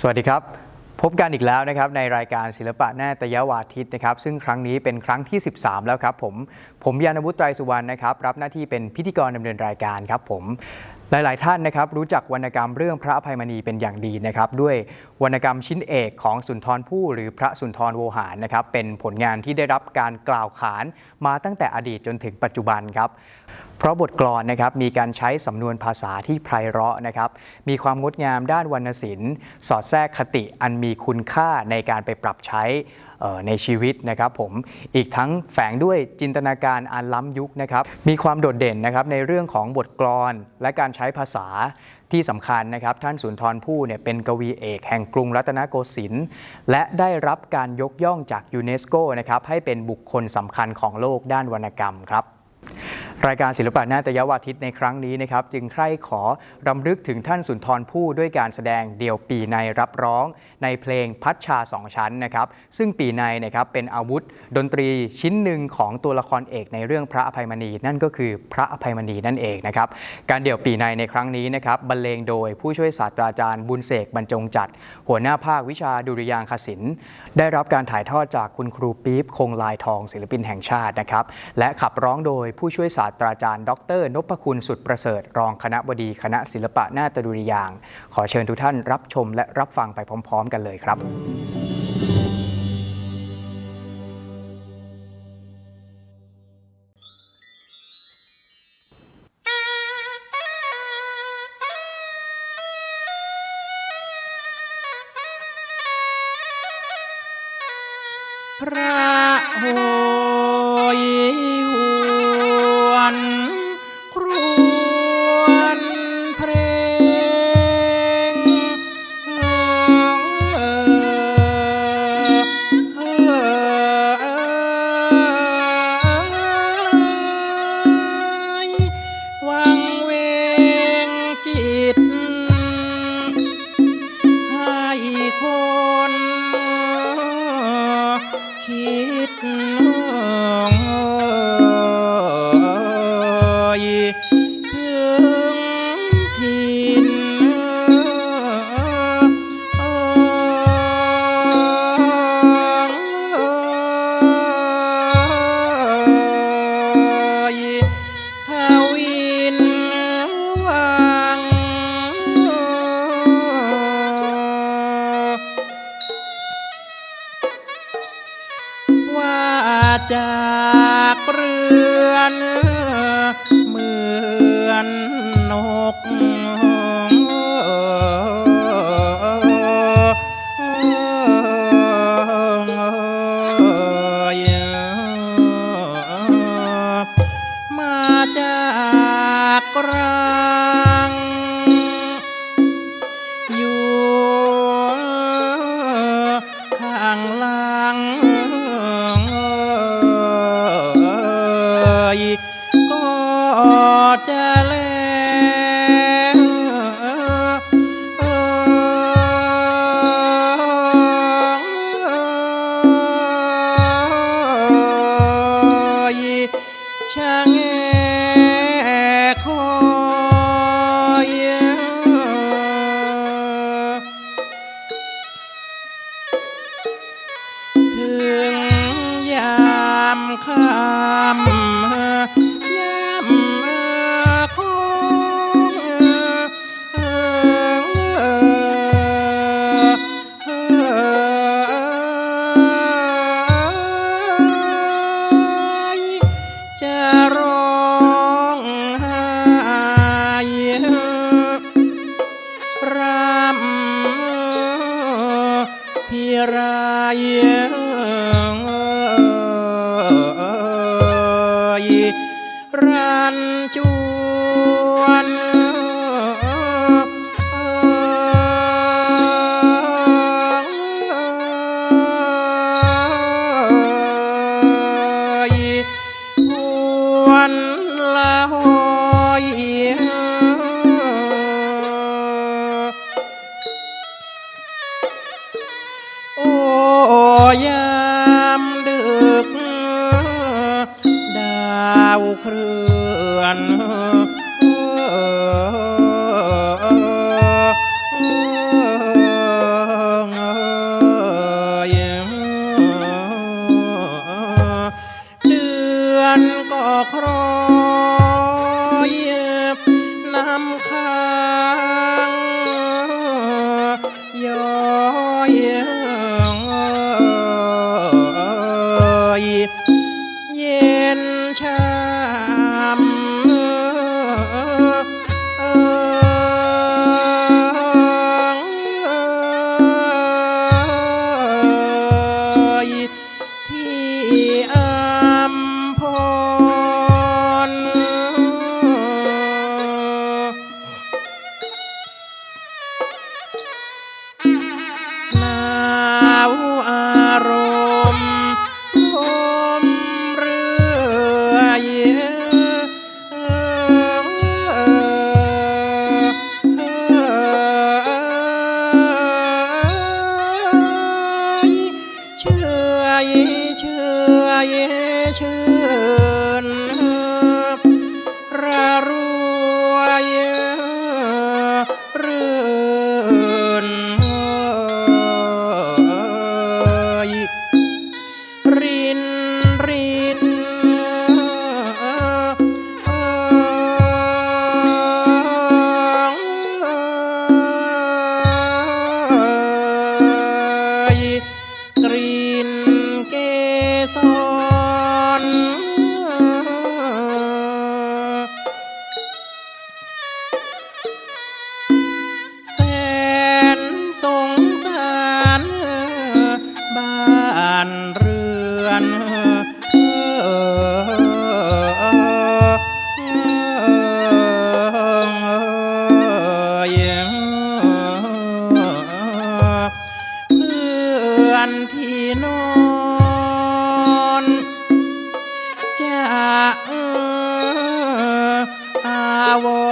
สวัสดีครับ พบกันอีกแล้วนะครับในรายการศิลปะแน่ตยวาทิตนะครับซึ่งครั้งนี้เป็นครั้งที่ 13 แล้วครับผมผมยานวุฒิไตรสุวรรณนะครับรับหน้าที่เป็นพิธีกรดำเนินรายการครับผม หลาย ๆ ท่านนะครับรู้จักวรรณกรรมเรื่องพระอภัยมณีเป็นอย่างดีนะครับด้วยวรรณกรรมชิ้นเอกของสุนทรภู่หรือพระสุนทรโวหารนะครับเป็นผลงานที่ได้รับการกล่าวขานมาตั้งแต่อดีตจนถึงปัจจุบันครับเพราะบทกลอนนะครับมีการใช้สำนวนภาษาที่ไพเราะนะครับมีความงดงามด้านวรรณศิลป์ สอดแทรกคติอันมีคุณค่าในการไปปรับใช้ ในชีวิตนะครับผมอีกทั้งแฝงด้วยจินตนาการอันล้ำยุคนะครับมีความโดดเด่นนะครับในเรื่องของบทกลอนและการใช้ภาษาที่สำคัญนะครับท่านสุนทรภู่เนี่ยเป็นกวีเอกแห่งกรุงรัตนโกสินทร์และได้รับการยกย่องจากยูเนสโกนะครับให้เป็นบุคคลสำคัญของโลกด้านวรรณกรรมครับ รายการศิลปะนาฏยวาทิตในครั้งนี้นะครับจึงใคร่ขอรำลึกถึงท่านสุนทรภู่ด้วยการแสดงเดี่ยวปีในรับร้อง ในเพลงพัชชาสองชั้นนะครับซึ่งปีในนะครับเป็นอาวุธดนตรีชิ้นหนึ่งของตัวละครเอกในเรื่องพระอภัยมณี นั่นก็คือพระอภัยมณีนั่นเองนะครับการเดี่ยวปีในในครั้งนี้นะครับบรรเลงโดยผู้ช่วยศาสตราจารย์บุญเสกบรรจงจัด หัวหน้าภาควิชาดุริยางคศิลป์ได้รับการถ่ายทอดจากคุณครูปี๊บคงลายทองศิลปินแห่งชาตินะครับและขับร้องโดยผู้ช่วยศาสตราจารย์ดรนพคุณสุดประเสริฐ รองคณะบดีคณะศิลปะนาฏดุริยาง ขอเชิญทุกท่านรับชมและรับฟังไปพร้อม ๆ กันเลยครับพระโห จิต ให้คนคิด จากเรือน คำยามคงจะ รันจว เชื่อเยเชื่อระร bravo.